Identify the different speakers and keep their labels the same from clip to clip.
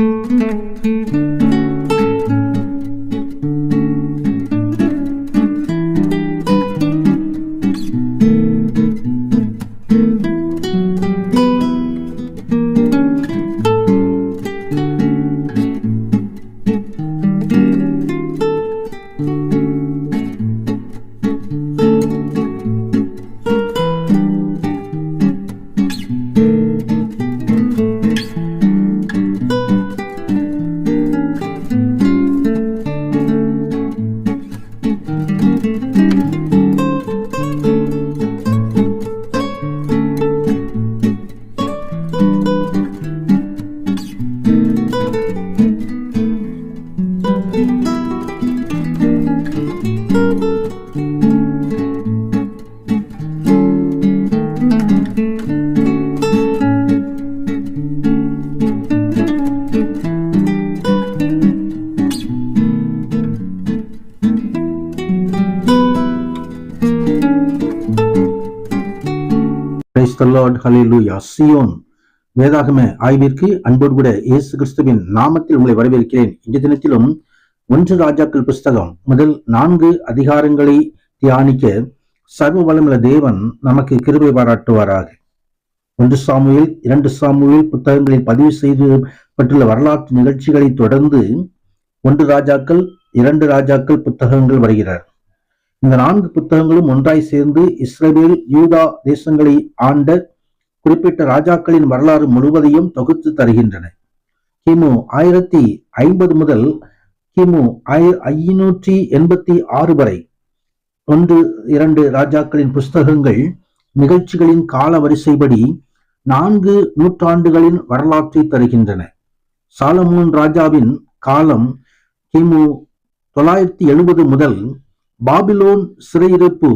Speaker 1: う。Praise Zion வேதாகம ஆய்விற்கு அன்போடு கூட இயேசு கிறிஸ்துவின் நாமத்தில் உங்களை வரவேற்கிறேன். இந்த தினத்திலும் ஒன்று ராஜாக்கள் புஸ்தகம் முதல் நான்கு அதிகாரங்களை தியானிக்க சர்வ வளமுள்ள தேவன் நமக்கு கிருபை பாராட்டுவாராக. ஒன்று சாமுவில் இரண்டு சாமுவில் புத்தகங்களில் பதிவு செய்யப்பட்டுள்ள வரலாற்று நிகழ்ச்சிகளை தொடர்ந்து ஒன்று ராஜாக்கள் இரண்டு ராஜாக்கள் புத்தகங்கள் வருகிறார். இந்த நான்கு புத்தகங்களும் ஒன்றாய் சேர்ந்து இஸ்ரேல் யூதா தேசங்களை ஆண்ட குறிப்பிட்ட ராஜாக்களின் வரலாறு முழுவதையும் தொகுத்து தருகின்றன. கிமு ஆயிரத்தி ஐம்பது முதல் கிமு ஐநூற்றி எண்பத்தி ஆறு வரை ஒன்று இரண்டு ராஜாக்களின் புஸ்தகங்கள் நிகழ்ச்சிகளின் கால வரிசைப்படி நான்கு நூற்றாண்டுகளின் வரலாற்றை தருகின்றன. சாலமோன் ராஜாவின் காலம் கிமு தொள்ளாயிரத்தி எழுபது முதல் பாபிலோன் சிறையிருப்பு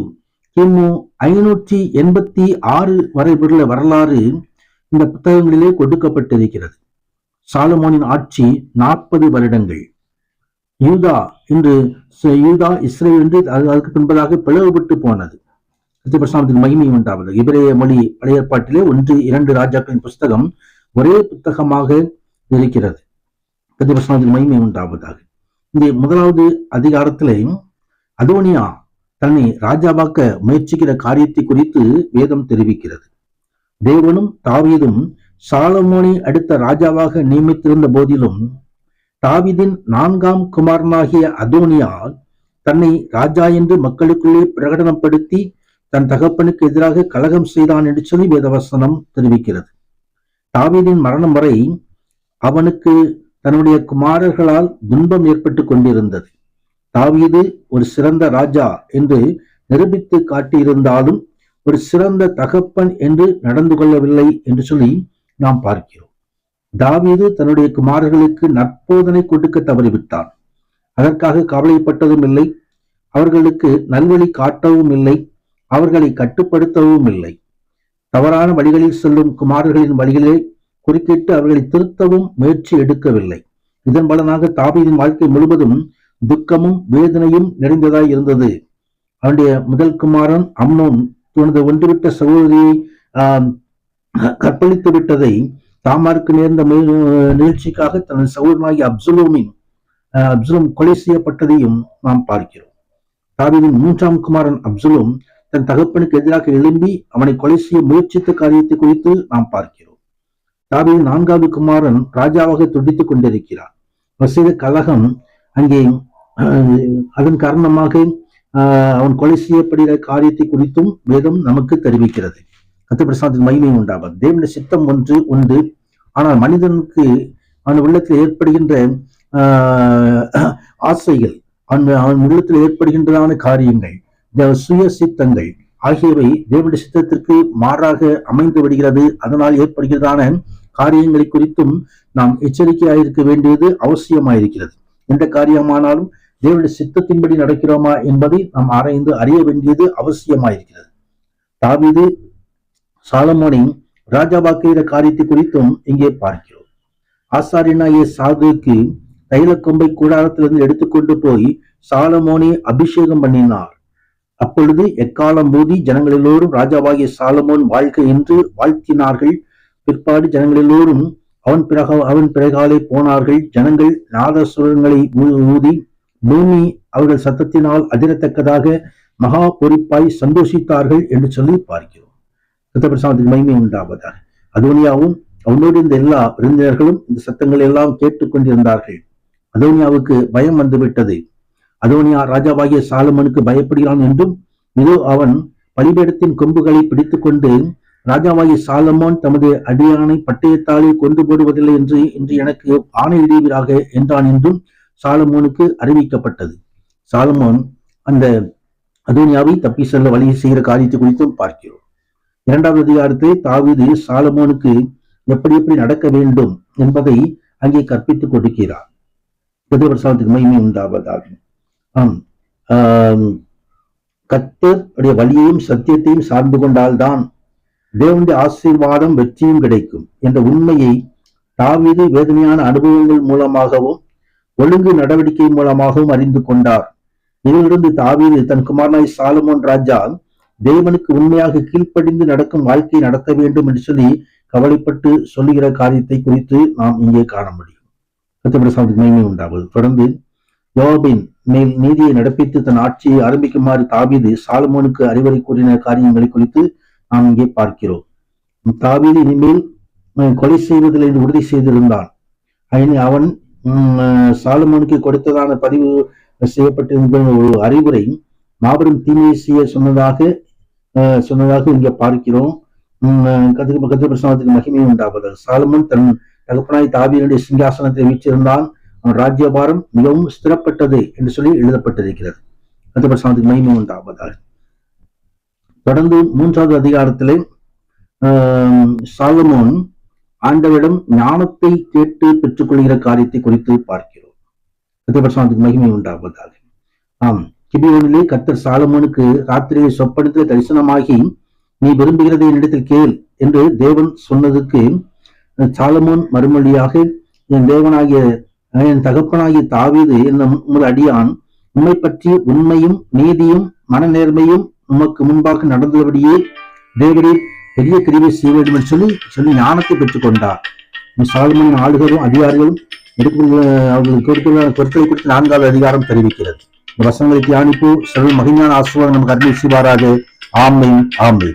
Speaker 1: கிமு ஐநூற்றி எண்பத்தி ஆறு வரை உள்ள வரலாறு இந்த புத்தகங்களிலே கொடுக்கப்பட்டிருக்கிறது. சாலமோனின் ஆட்சி நாற்பது வருடங்கள். யூதா என்று யூதா இஸ்ரேல் என்று அதற்கு பின்பதாக பிளவுபட்டு போனது. கிறிஸ்துவ மகிமை உண்டாவது. இபிரேய மொழி பழைய ஏற்பாட்டிலே ஒன்று இரண்டு ராஜாக்களின் புஸ்தகம் ஒரே புத்தகமாக இருக்கிறது. கிறிஸ்துவ மகிமை உண்டாவதாக. இந்த முதலாவது அதிகாரத்திலே அதோனியா தன்னை ராஜாவாக்க முயற்சிக்கிற காரியத்தை குறித்து வேதம் தெரிவிக்கிறது. தேவனும் தாவீதும் சாலமோனை அடுத்த ராஜாவாக நியமித்திருந்த போதிலும் தாவீதின் நான்காம் குமாரனாகிய அதோனியா தன்னை ராஜா என்று மக்களுக்குள்ளே பிரகடனப்படுத்தி தன் தகப்பனுக்கு எதிராக கலகம் செய்தான் என்று சொல்லி வேதவசனம் தெரிவிக்கிறது. தாவீதின் மரணம் வரை அவனுக்கு தன்னுடைய குமாரர்களால் துன்பம் ஏற்பட்டு கொண்டிருந்தது. தாவீது ஒரு சிறந்த ராஜா என்று நிரூபித்து காட்டியிருந்தாலும் ஒரு சிறந்த தகப்பன் என்று நடந்து கொள்ளவில்லை என்று சொல்லி நாம் பார்க்கிறோம். தாவீது தன்னுடைய குமாரர்களுக்கு நற்போதனை கொடுக்க தவறிவிட்டான். அதற்காக கவலைப்பட்டதும் இல்லை. அவர்களுக்கு நல்வழி காட்டவும் இல்லை. அவர்களை கட்டுப்படுத்தவும் இல்லை. தவறான வழிகளில் செல்லும் குமாரர்களின் வழிகளே குறுக்கிட்டு அவர்களை திருத்தவும் முயற்சி எடுக்கவில்லை. இதன் பலனாக தாவீதின் வாழ்க்கை முழுவதும் துக்கமும் வேதனையும் நிறைந்ததாய் இருந்தது. அவனுடைய முதல் குமாரன் அம்னோன் தனது ஒன்றுவிட்ட சகோதரியை கற்பழித்து விட்டதை தாமாருக்கு நேர்ந்த நிகழ்ச்சிக்காக தனது சகோதரனாகிய அப்சுலோமின் அப்சுலோம் கொலை செய்யப்பட்டதையும் நாம் பார்க்கிறோம். தாவிதின் மூன்றாம் குமாரன் அப்சுலோம் தன் தகப்பனுக்கு எதிராக எழும்பி அவனை கொலை செய்ய முயற்சித்த காரியத்தை குறித்து நாம் பார்க்கிறோம். தாவிதின் நான்காவது குமாரன் ராஜாவாக துடித்துக் கொண்டிருக்கிறார். அவர் செய்த கலகம் அங்கே அதன் காரணமாக ஆஹ், அவன் கொலை செய்யப்படுகிற காரியத்தை குறித்தும் வேதம் நமக்கு தெரிவிக்கிறது. கத்தபிரசாதத்தின் மகிமை உண்டாவது தேவனுடைய சித்தம் ஒன்று உண்டு. ஆனால் மனிதனுக்கு அவன் உள்ளத்தில் ஏற்படுகின்ற ஆஹ், ஆசைகள் அவன் அவன் உள்ளத்தில் ஏற்படுகின்றதான காரியங்கள் இந்த சுய சித்தங்கள் ஆகியவை தேவனுடைய சித்தத்திற்கு மாறாக அமைந்து விடுகிறது. அதனால் ஏற்படுகிறதான காரியங்களை குறித்தும் நாம் எச்சரிக்கையாயிருக்க வேண்டியது அவசியமாயிருக்கிறது. எந்த காரியமானாலும் தேவனுடைய சித்தத்தின்படி நடக்கிறோமா என்பதை நாம் ஆராய்ந்து அறிய வேண்டியது அவசியமாயிருக்கிறது. தாவீது சாலமோனை ராஜாவாக்குகிற காரியத்தை குறித்தும் இங்கே பார்க்கிறோம். ஆசாரியனாகிய சாதுக்கு தைலக்கொம்பை கூடாரத்திலிருந்து எடுத்துக்கொண்டு போய் சாலமோனை அபிஷேகம் பண்ணினார். அப்பொழுது எக்காலம் ஊதி ஜனங்களெல்லோரும் ராஜாவாகிய சாலமோன் வாழ்க என்று வாழ்த்தினார்கள். பிற்பாடு ஜனங்களெல்லோரும் அவன் பிறகு அவன் பிறகாலே போனார்கள். ஜனங்கள் நாதசுரங்களை ஊதி பூமி அவர்கள் சத்தத்தினால் அதிரத்தக்கதாக மகா பொறிப்பாய் சந்தோஷித்தார்கள் என்று சொல்லி பார்க்கிறோம். சத்தப்பிரசாதத்துக்கு மகிமை உண்டாவதாக. அதோனியாவும் அவனோடு இந்த எல்லா விருந்தினர்களும் இந்த சத்தங்களை எல்லாம் கேட்டுக்கொண்டிருந்தார்கள் அதோனியாவுக்கு பயம் வந்துவிட்டது. அதோனியா ராஜாவாகிய சாலமனுக்கு பயப்படுகிறான் என்றும் இதோ அவன் பலிபீடத்தின் கொம்புகளை பிடித்துக்கொண்டு ராஜாவாகி சாலமோன் தமது அடியானை பட்டயத்தாலே கொண்டு போடுவதில்லை என்று இன்று எனக்கு ஆணையிடுவீராக என்றான் என்றும் சாலமோனுக்கு அறிவிக்கப்பட்டது. சாலமோன் அந்த அதோனியாவை தப்பி செல்ல வழி செய்கிற காரியத்தை குறித்தும் பார்க்கிறோம். இரண்டாவது அதிகாரத்தை தாவிது சாலமோனுக்கு எப்படி எப்படி நடக்க வேண்டும் என்பதை அங்கே கற்பித்துக் கொடுக்கிறார். பிரதேவரசாலத்துக்கு மகிமை உண்டாவதாகும் ஆம் ஆஹ் கர்த்தர் வழியையும் சத்தியத்தையும் சார்ந்து கொண்டால்தான் தேவனுடைய ஆசீர்வாதம் வெற்றியும் கிடைக்கும் என்ற உண்மையை தாவீது வேதனையான அனுபவங்கள் மூலமாகவும் ஒழுங்கு நடவடிக்கை மூலமாகவும் அறிந்து கொண்டார். இதிலிருந்து தாவீது தன் குமாரனாய் சாலமோன் ராஜா தேவனுக்கு உண்மையாக கீழ்ப்படிந்து நடக்கும் வாழ்க்கை நடத்த வேண்டும் என்று சொல்லி கவலைப்பட்டு சொல்லுகிற காரியத்தை குறித்து நாம் இங்கே காண முடியும். கத்தபிரசாதத்துக்கு மகிமை உண்டாவது தொடர்ந்து யோபின் மேல் நீதியை நடப்பித்து தன் ஆட்சியை ஆரம்பிக்குமாறு தாவீது சாலமோனுக்கு அறிவுரை கூறின காரியங்களை குறித்து நாம் இங்கே பார்க்கிறோம். தாவீது இனிமேல் கொலை செய்வதில் என்று உறுதி செய்திருந்தான். ஐனி அவன் சாலமோனுக்கு கொடுத்ததான பதிவு செய்யப்பட்டிருந்த ஒரு அறிவுரை மாபெரும் தீமையை செய்ய சொன்னதாக சொன்னதாக இங்கே பார்க்கிறோம். கதிர கத்திர பிரசனத்துக்கு மகிமை உண்டாவதாக. சாலமன் தன் தகப்பனாய் தாவியனுடைய சிங்காசனத்தை வீற்றிருந்தான். அவன் ராஜ்யபாரம் மிகவும் ஸ்திரப்பட்டது என்று சொல்லி எழுதப்பட்டிருக்கிறது. கத்திர பிரசனத்துக்கு மகிமை உண்டாவதாக. தொடர்ந்து மூன்றாவது அதிகாரத்திலே சாலமோன் ஆண்டவரிடம் ஞானத்தை கேட்டு பெற்றுக்கொள்கிற காரியத்தை குறித்து பார்க்கிறோம். கத்திரபட்சத்துக்கு மகிமை உண்டாவதாக. ஆம் கிபியோனிலே கத்தர் சாலமோனுக்கு ராத்திரியை சொப்பனத்தில் தரிசனமாகி நீ விரும்புகிறதை என்னிடத்தில் கேள் என்று தேவன் சொன்னதுக்கு சாலமோன் மறுமொழியாக என் தேவனாகிய என் தகப்பனாகிய தாவீது என்னும் உமது அடியான் உண்மை பற்றி உண்மையும் நீதியும் மனநேர்மையும் உமக்கு முன்பாக நடந்தபடியே தேவரே பெரிய கிரிவை செய்ய வேண்டும் என்று சொல்லி சொல்லி ஞானத்தை பெற்றுக் கொண்டார் சாலமன் ஆளுகளும் அதிகாரிகளும் அவர்களுக்கு கொடுத்துள்ள பொருட்களை குறித்து நான்காவது அதிகாரம் தெரிவிக்கிறது. இந்த வசனங்களை தியானிப்பு சிறு மகிழ்ஞான ஆசிர்வாதம் நமக்கு அருள் செய்வாராக. ஆமை ஆமை